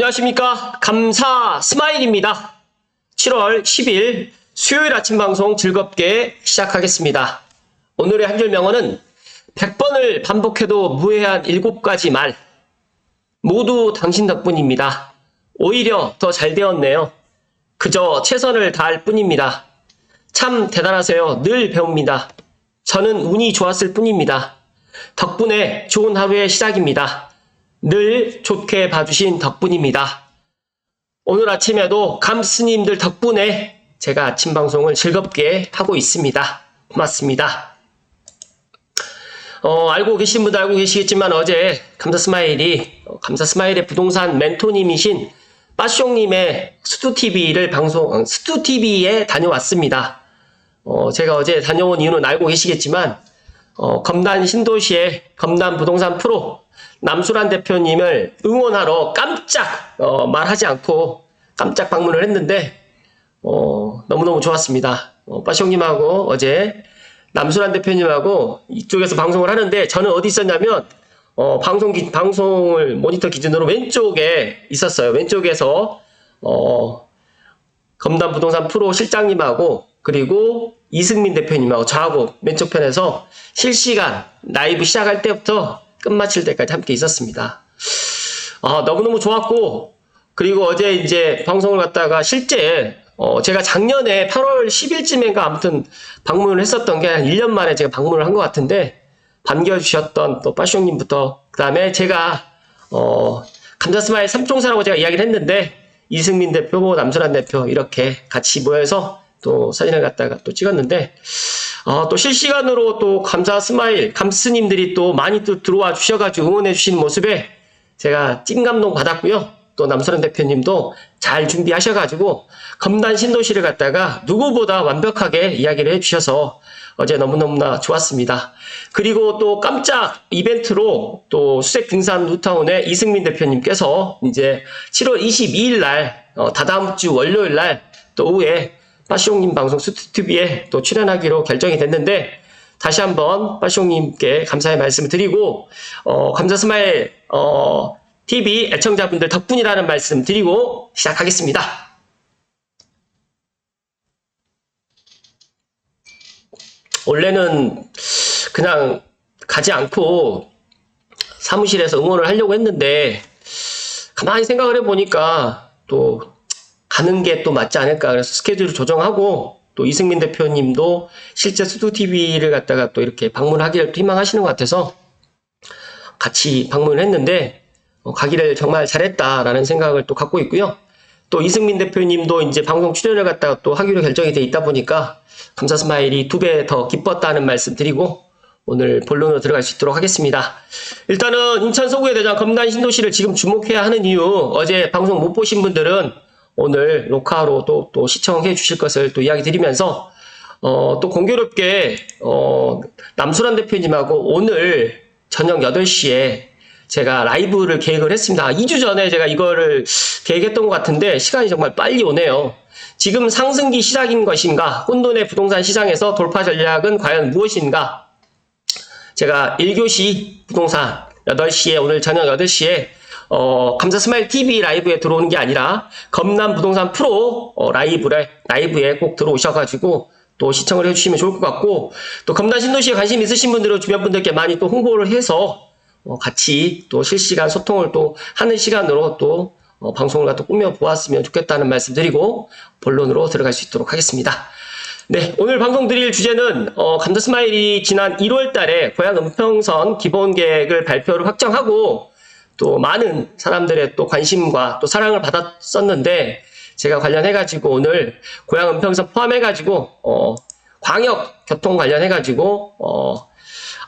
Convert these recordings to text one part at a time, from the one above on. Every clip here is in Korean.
안녕하십니까. 감사 스마일입니다. 7월 10일 수요일 아침 방송 즐겁게 시작하겠습니다. 오늘의 한 줄 명언은 100번을 반복해도 무해한 7가지 말. 모두 당신 덕분입니다. 오히려 더 잘 되었네요. 그저 최선을 다할 뿐입니다. 참 대단하세요. 늘 배웁니다. 저는 운이 좋았을 뿐입니다. 덕분에 좋은 하루의 시작입니다. 늘 좋게 봐주신 덕분입니다. 오늘 아침에도 감스님들 덕분에 제가 아침 방송을 즐겁게 하고 있습니다. 고맙습니다. 어, 알고 계신 분도 알고 계시겠지만 어제 감사 스마일이 어, 감사 스마일의 부동산 멘토님이신 빠숑님의 스투TV를 방송, 어, 스투TV에 다녀왔습니다. 어, 제가 어제 다녀온 이유는 알고 계시겠지만, 어, 검단 신도시의 검단 부동산 프로 남수란 대표님을 응원하러 깜짝 어, 말하지 않고 깜짝 방문을 했는데 어, 너무너무 좋았습니다. 어, 빠숑님하고 어제 남수란 대표님하고 이쪽에서 방송을 하는데 저는 어디 있었냐면 어, 방송 기, 방송을 모니터 기준으로 왼쪽에 있었어요. 왼쪽에서 어, 검단 부동산 프로 실장님하고 그리고 이승민 대표님하고 저하고 왼쪽 편에서 실시간 라이브 시작할 때부터 끝마칠 때까지 함께 있었습니다. 아, 너무너무 좋았고, 그리고 어제 이제 방송을 갔다가 실제, 어, 제가 작년에 8월 10일쯤인가 아무튼 방문을 했었던 게 한 1년 만에 제가 방문을 한 것 같은데, 반겨주셨던 또 빠숑님부터, 그 다음에 제가, 어, 감자스마일 삼총사라고 제가 이야기를 했는데, 이승민 대표, 남순환 대표 이렇게 같이 모여서 또 사진을 갖다가 또 찍었는데, 어, 또 실시간으로 또 감사 스마일, 감스님들이 또 많이 또 들어와 주셔가지고 응원해 주시는 모습에 제가 찐 감동 받았고요. 또 남선은 대표님도 잘 준비하셔가지고 검단 신도시를 갖다가 누구보다 완벽하게 이야기를 해주셔서 어제 너무너무나 좋았습니다. 그리고 또 깜짝 이벤트로 또 수색 등산 루타운의 이승민 대표님께서 이제 7월 22일 날, 어, 다다음 주 월요일 날 또 오후에 빠시옹님 방송 스튜디오에 또 출연하기로 결정이 됐는데 다시 한번 빠시옹님께 감사의 말씀을 드리고 어, 감사 스마일 어, TV 애청자분들 덕분이라는 말씀 드리고 시작하겠습니다. 원래는 그냥 가지 않고 사무실에서 응원을 하려고 했는데 가만히 생각을 해보니까 또 가는 게 또 맞지 않을까 그래서 스케줄을 조정하고 또 이승민 대표님도 실제 수도 TV를 갖다가 또 이렇게 방문하기를 또 희망하시는 것 같아서 같이 방문을 했는데 어, 가기를 정말 잘했다라는 생각을 또 갖고 있고요. 또 이승민 대표님도 이제 방송 출연을 갖다가 또 하기로 결정이 돼 있다 보니까 감사 스마일이 두 배 더 기뻤다는 말씀 드리고 오늘 본론으로 들어갈 수 있도록 하겠습니다. 일단은 인천 서구의 대장 검단 신도시를 지금 주목해야 하는 이유 어제 방송 못 보신 분들은 오늘 녹화로 또, 또 시청해 주실 것을 또 이야기 드리면서 어, 또 공교롭게 어, 남수란 대표님하고 오늘 저녁 8시에 제가 라이브를 계획을 했습니다. 2주 전에 제가 이거를 계획했던 것 같은데 시간이 정말 빨리 오네요. 지금 상승기 시작인 것인가? 혼돈의 부동산 시장에서 돌파 전략은 과연 무엇인가? 제가 1교시 부동산 8시에 오늘 저녁 8시에 어, 감사 스마일 TV 라이브에 들어오는 게 아니라 검남 부동산 프로 어, 라이브에 라이브에 꼭 들어오셔가지고 또 시청을 해주시면 좋을 것 같고 또 검단 신도시에 관심 있으신 분들은 주변 분들께 많이 또 홍보를 해서 어, 같이 또 실시간 소통을 또 하는 시간으로 또 어, 방송을 또 꾸며 보았으면 좋겠다는 말씀 드리고 본론으로 들어갈 수 있도록 하겠습니다. 네, 오늘 방송 드릴 주제는 어, 감자 스마일이 지난 1월 달에 고향 은평선 기본 계획을 발표를 확정하고 또 많은 사람들의 또 관심과 또 사랑을 받았었는데 제가 관련해가지고 오늘 고향 은평선 포함해가지고 어, 광역 교통 관련해가지고 어,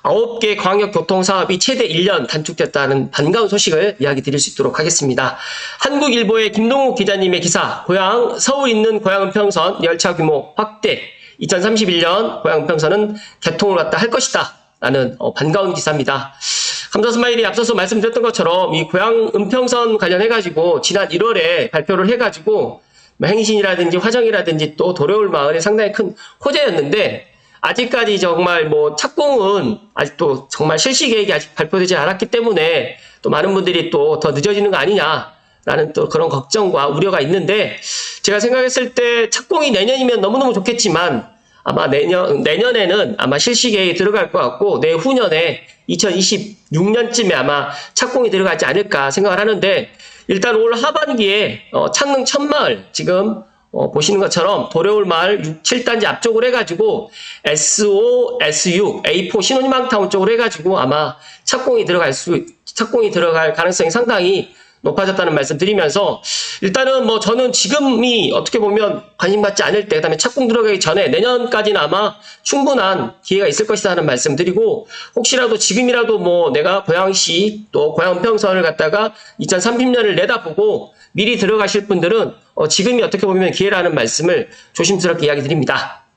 9개 광역 교통 사업이 최대 1년 단축됐다는 반가운 소식을 이야기 드릴 수 있도록 하겠습니다. 한국일보의 김동욱 기자님의 기사, 고향, 서울 있는 고향 은평선 열차 규모 확대, 2031년 고향 은평선은 개통을 갖다 할 것이다. 라는 어, 반가운 기사입니다. 감사 스마일이 앞서서 말씀드렸던 것처럼 이 고향 은평선 관련해가지고 지난 1월에 발표를 해가지고 뭐 행신이라든지 화정이라든지 또 도려울 마을에 상당히 큰 호재였는데 아직까지 정말 뭐 착공은 아직도 정말 실시 계획이 아직 발표되지 않았기 때문에 또 많은 분들이 또 더 늦어지는 거 아니냐라는 라는 또 그런 걱정과 우려가 있는데 제가 생각했을 때 착공이 내년이면 너무너무 좋겠지만 아마 내년, 내년에는 아마 실시계획이 들어갈 것 같고 내후년에 2026년쯤에 아마 착공이 들어가지 않을까 생각을 하는데 일단 올 하반기에 어, 창릉 천마을 지금 어, 보시는 것처럼 도려울 마을 6, 7단지 앞쪽으로 해가지고 SO, SU, A4 신혼희망타운 쪽으로 해가지고 아마 착공이 들어갈 수, 착공이 들어갈 가능성이 상당히 높아졌다는 말씀 드리면서 일단은 뭐 저는 지금이 어떻게 보면 관심 갖지 않을 때 그다음에 착공 들어가기 전에 내년까지는 아마 충분한 기회가 있을 것이다 하는 말씀 드리고 혹시라도 지금이라도 뭐 내가 고양시 또 고양은평선을 갖다가 2030년을 내다보고 미리 들어가실 분들은 어, 지금이 어떻게 보면 기회라는 말씀을 조심스럽게 이야기 드립니다.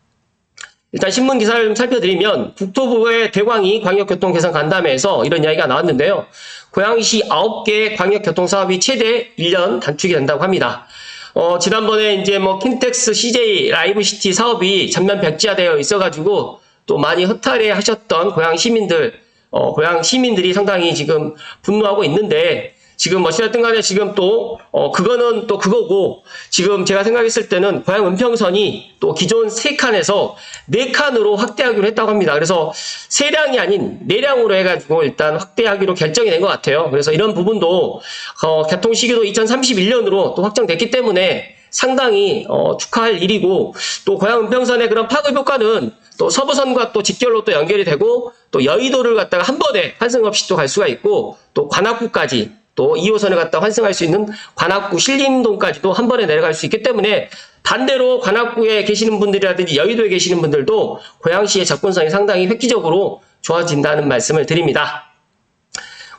일단 신문 기사를 좀 살펴드리면 국토부의 대광이 광역교통개선 간담회에서 이런 이야기가 나왔는데요. 고양시 9개 광역교통사업이 최대 1년 단축이 된다고 합니다. 어, 지난번에 이제 뭐 킨텍스 CJ 라이브시티 사업이 전면 백지화되어 있어가지고 또 많이 허탈해 하셨던 고양 시민들, 어, 고양 시민들이 상당히 지금 분노하고 있는데 지금 어찌됐든 간에 지금 또, 어, 그거는 또 그거고, 지금 제가 생각했을 때는 고양 은평선이 또 기존 세칸에서네칸으로 확대하기로 했다고 합니다. 그래서 세량이 아닌 네량으로 해가지고 일단 확대하기로 결정이 된 것 같아요. 그래서 이런 부분도, 어, 개통 시기도 2031년으로 또 확정됐기 때문에 상당히, 어, 축하할 일이고, 또 고양 은평선의 그런 파급 효과는 또 서부선과 또 직결로 또 연결이 되고, 또 여의도를 갖다가 한 번에 환승 없이 또 갈 수가 있고, 또 관악구까지 또 2호선을 갖다 환승할 수 있는 관악구 신림동까지도 한 번에 내려갈 수 있기 때문에 반대로 관악구에 계시는 분들이라든지 여의도에 계시는 분들도 고양시의 접근성이 상당히 획기적으로 좋아진다는 말씀을 드립니다.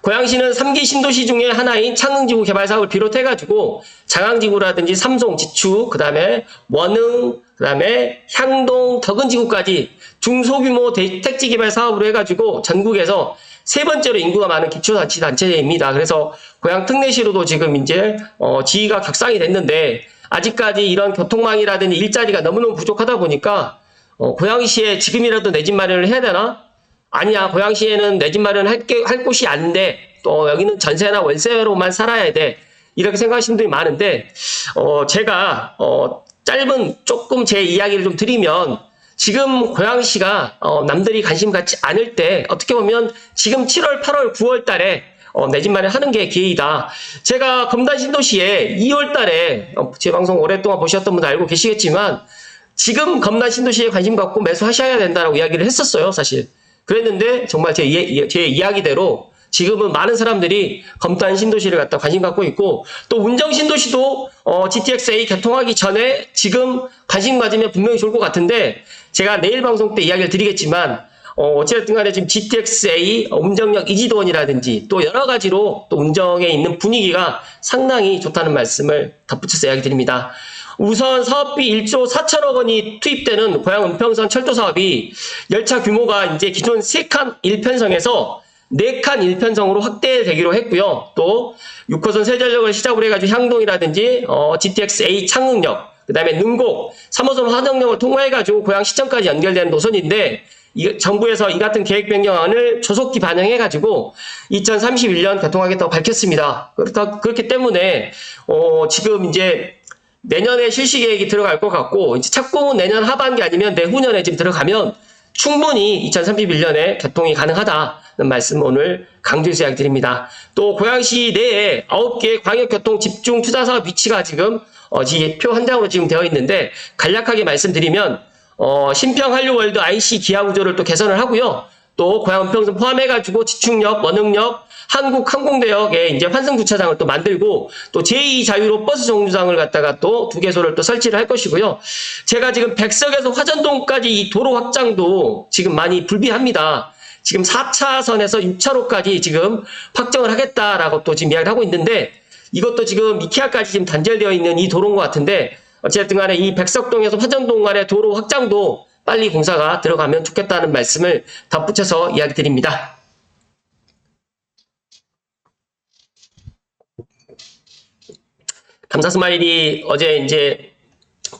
고양시는 3기 신도시 중에 하나인 창릉지구 개발 사업을 비롯해가지고 장항지구라든지 삼송, 지축, 그 다음에 원흥, 그 다음에 향동, 덕은지구까지 중소규모 택지 개발 사업으로 해가지고 전국에서 세 번째로 인구가 많은 기초자치단체입니다. 그래서 고양 특례시로도 지금 이제 어, 지위가 격상이 됐는데 아직까지 이런 교통망이라든지 일자리가 너무너무 부족하다 보니까 어, 고양시에 지금이라도 내 집 마련을 해야 되나? 아니야, 고양시에는 내 집 마련 할, 게, 할 곳이 안 돼. 또 여기는 전세나 월세로만 살아야 돼. 이렇게 생각하시는 분들이 많은데, 어, 제가, 어, 짧은 조금 제 이야기를 좀 드리면, 지금 고양시가, 어, 남들이 관심 갖지 않을 때, 어떻게 보면 지금 7월, 8월, 9월 달에 어, 내 집 마련하는 게 기회이다. 제가 검단 신도시에 2월 달에, 어, 제 방송 오랫동안 보셨던 분들 알고 계시겠지만, 지금 검단 신도시에 관심 갖고 매수하셔야 된다라고 이야기를 했었어요, 사실. 그랬는데 정말 제, 이, 제 이야기대로 지금은 많은 사람들이 검단 신도시를 갖다 관심 갖고 있고 또 운정 신도시도 어, GTX-A 개통하기 전에 지금 관심 가지면 분명히 좋을 것 같은데 제가 내일 방송 때 이야기를 드리겠지만 어, 어찌됐든 간에 지금 GTX-A 운정역 이지도원이라든지 또 여러 가지로 또 운정에 있는 분위기가 상당히 좋다는 말씀을 덧붙여서 이야기 드립니다. 우선 사업비 1조 4천억 원이 투입되는 고양 은평선 철도 사업이 열차 규모가 이제 기존 3칸 1편성에서 4칸 1편성으로 확대되기로 했고요. 또 6호선 세전력을 시작으로 해가지고 향동이라든지 어, GTX-A 창릉역, 그 다음에 능곡, 3호선 화정역을 통과해가지고 고양 시청까지 연결되는 노선인데 이, 정부에서 이 같은 계획 변경안을 조속히 반영해가지고 2031년 개통하겠다고 밝혔습니다. 그렇다 그렇기 때문에 어, 지금 이제 내년에 실시 계획이 들어갈 것 같고 이제 착공은 내년 하반기 아니면 내후년에 지금 들어가면 충분히 2031년에 개통이 가능하다는 말씀 오늘 강조해서 드립니다. 또 고양시 내에 9개 광역교통 집중 투자 사업 위치가 지금 어, 표한 장으로 지금 되어 있는데 간략하게 말씀드리면 어, 신평 한류월드 IC 기하 구조를 또 개선을 하고요. 또 고양 은평선 포함해가지고 지축역, 원흥역, 한국 항공대역에 이제 환승 주차장을 또 만들고 또 제2 자유로 버스 정류장을 갖다가 또 두 개소를 또 설치를 할 것이고요. 제가 지금 백석에서 화전동까지 이 도로 확장도 지금 많이 불비합니다. 지금 4차선에서 6차로까지 지금 확정을 하겠다라고 또 지금 이야기를 하고 있는데 이것도 지금 이케아까지 지금 단절되어 있는 이 도로인 것 같은데 어쨌든 간에 이 백석동에서 화전동 간의 도로 확장도 빨리 공사가 들어가면 좋겠다는 말씀을 덧붙여서 이야기 드립니다. 감사 스마일이 어제 이제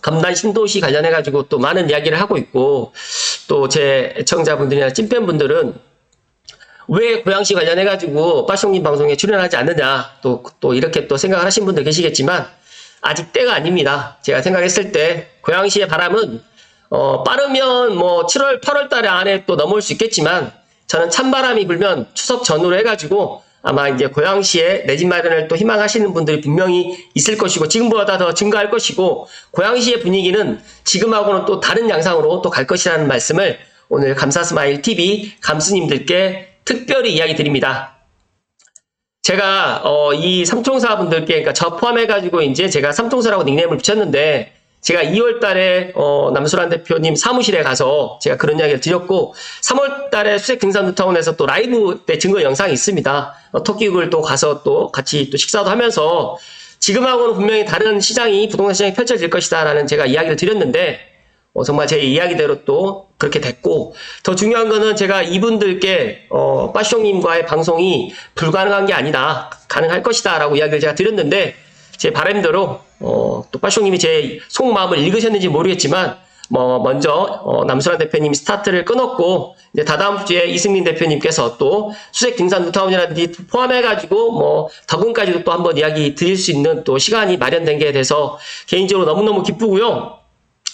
검단 신도시 관련해 가지고 또 많은 이야기를 하고 있고 또제 애청자분들이나 찐팬분들은 왜 고양시 관련해 가지고 빠숑님 방송에 출연하지 않느냐 또, 또 이렇게 또 생각을 하신 분들 계시겠지만 아직 때가 아닙니다. 제가 생각했을 때 고양시의 바람은 어, 빠르면 뭐 7월, 8월 달에 안에 또 넘어올 수 있겠지만 저는 찬바람이 불면 추석 전후로 해가지고 아마 이제 고양시에 내 집 마련을 또 희망하시는 분들이 분명히 있을 것이고 지금보다 더 증가할 것이고 고양시의 분위기는 지금하고는 또 다른 양상으로 또 갈 것이라는 말씀을 오늘 감사스마일 TV 감수님들께 특별히 이야기 드립니다. 제가 어, 이 삼총사 분들께 그러니까 저 포함해가지고 이제 제가 삼총사라고 닉네임을 붙였는데 제가 2월 달에 어, 남수란 대표님 사무실에 가서 제가 그런 이야기를 드렸고 3월 달에 수색 등산루타운에서 또 라이브 때 증거 영상이 있습니다. 어, 토끼국을 또 가서 또 같이 또 식사도 하면서 지금하고는 분명히 다른 시장이 부동산 시장이 펼쳐질 것이다라는 제가 이야기를 드렸는데 어, 정말 제 이야기대로 또 그렇게 됐고 더 중요한 거는 제가 이분들께 어, 빠숑님과의 방송이 불가능한 게 아니다 가능할 것이다라고 이야기를 제가 드렸는데 제 바람대로 어, 또 빠숑님이 제 속마음을 읽으셨는지 모르겠지만 뭐 먼저 어, 남수란 대표님이 스타트를 끊었고 이제 다다음 주에 이승민 대표님께서 또 수색 등산 루타운이라든지 포함해가지고 뭐 덕은까지도 또 한번 이야기 드릴 수 있는 또 시간이 마련된 게 돼서 개인적으로 너무너무 기쁘고요.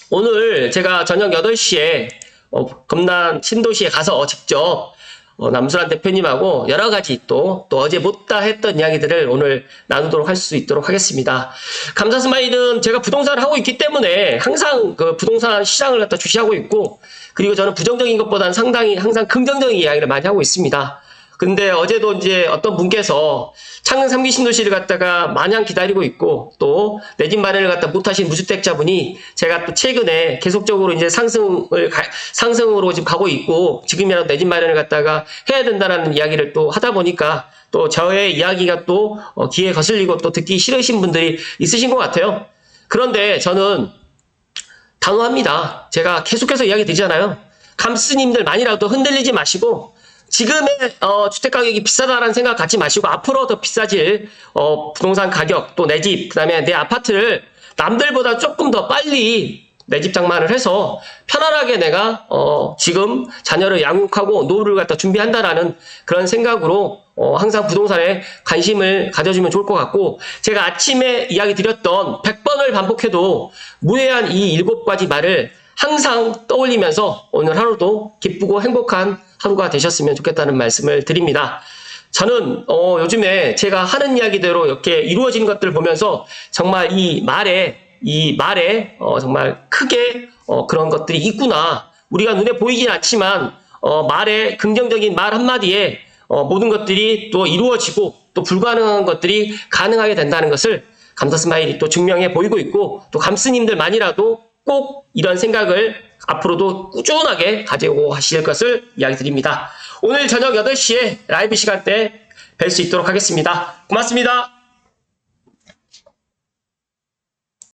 오늘 제가 저녁 8시에 어, 검남 신도시에 가서 직접 어, 남수란 대표님하고 여러 가지 또, 또 어제 못다 했던 이야기들을 오늘 나누도록 할 수 있도록 하겠습니다. 감사 스마일은 제가 부동산을 하고 있기 때문에 항상 그 부동산 시장을 갖다 주시하고 있고 그리고 저는 부정적인 것보다는 상당히 항상 긍정적인 이야기를 많이 하고 있습니다. 근데 어제도 이제 어떤 분께서 창릉 3기 신도시를 갖다가 마냥 기다리고 있고 또 내 집 마련을 갖다 못하신 무주택자분이 제가 또 최근에 계속적으로 이제 상승을 가- 상승으로 지금 가고 있고 지금이라도 내 집 마련을 갖다가 해야 된다라는 이야기를 또 하다 보니까 또 저의 이야기가 또 어, 귀에 거슬리고 또 듣기 싫으신 분들이 있으신 것 같아요. 그런데 저는 단호합니다. 제가 계속해서 이야기 드리잖아요. 감스님들만이라도 흔들리지 마시고 지금의 어, 주택 가격이 비싸다라는 생각 갖지 마시고 앞으로 더 비싸질 어, 부동산 가격 또 내 집 그다음에 내 아파트를 남들보다 조금 더 빨리 내 집 장만을 해서 편안하게 내가 어, 지금 자녀를 양육하고 노후를 갖다 준비한다라는 그런 생각으로 어, 항상 부동산에 관심을 가져주면 좋을 것 같고 제가 아침에 이야기 드렸던 100번을 반복해도 무해한 이 일곱 가지 말을 항상 떠올리면서 오늘 하루도 기쁘고 행복한 하루가 되셨으면 좋겠다는 말씀을 드립니다. 저는 어, 요즘에 제가 하는 이야기대로 이렇게 이루어지는 것들을 보면서 정말 이 말에 이 말에 어, 정말 크게 어, 그런 것들이 있구나. 우리가 눈에 보이진 않지만 어, 말에 긍정적인 말 한마디에 어, 모든 것들이 또 이루어지고 또 불가능한 것들이 가능하게 된다는 것을 감사 스마일이 또 증명해 보이고 있고 또 감스님들만이라도 꼭 이런 생각을 앞으로도 꾸준하게 가지고 하실 것을 이야기 드립니다. 오늘 저녁 8시에 라이브 시간 때뵐수 있도록 하겠습니다. 고맙습니다.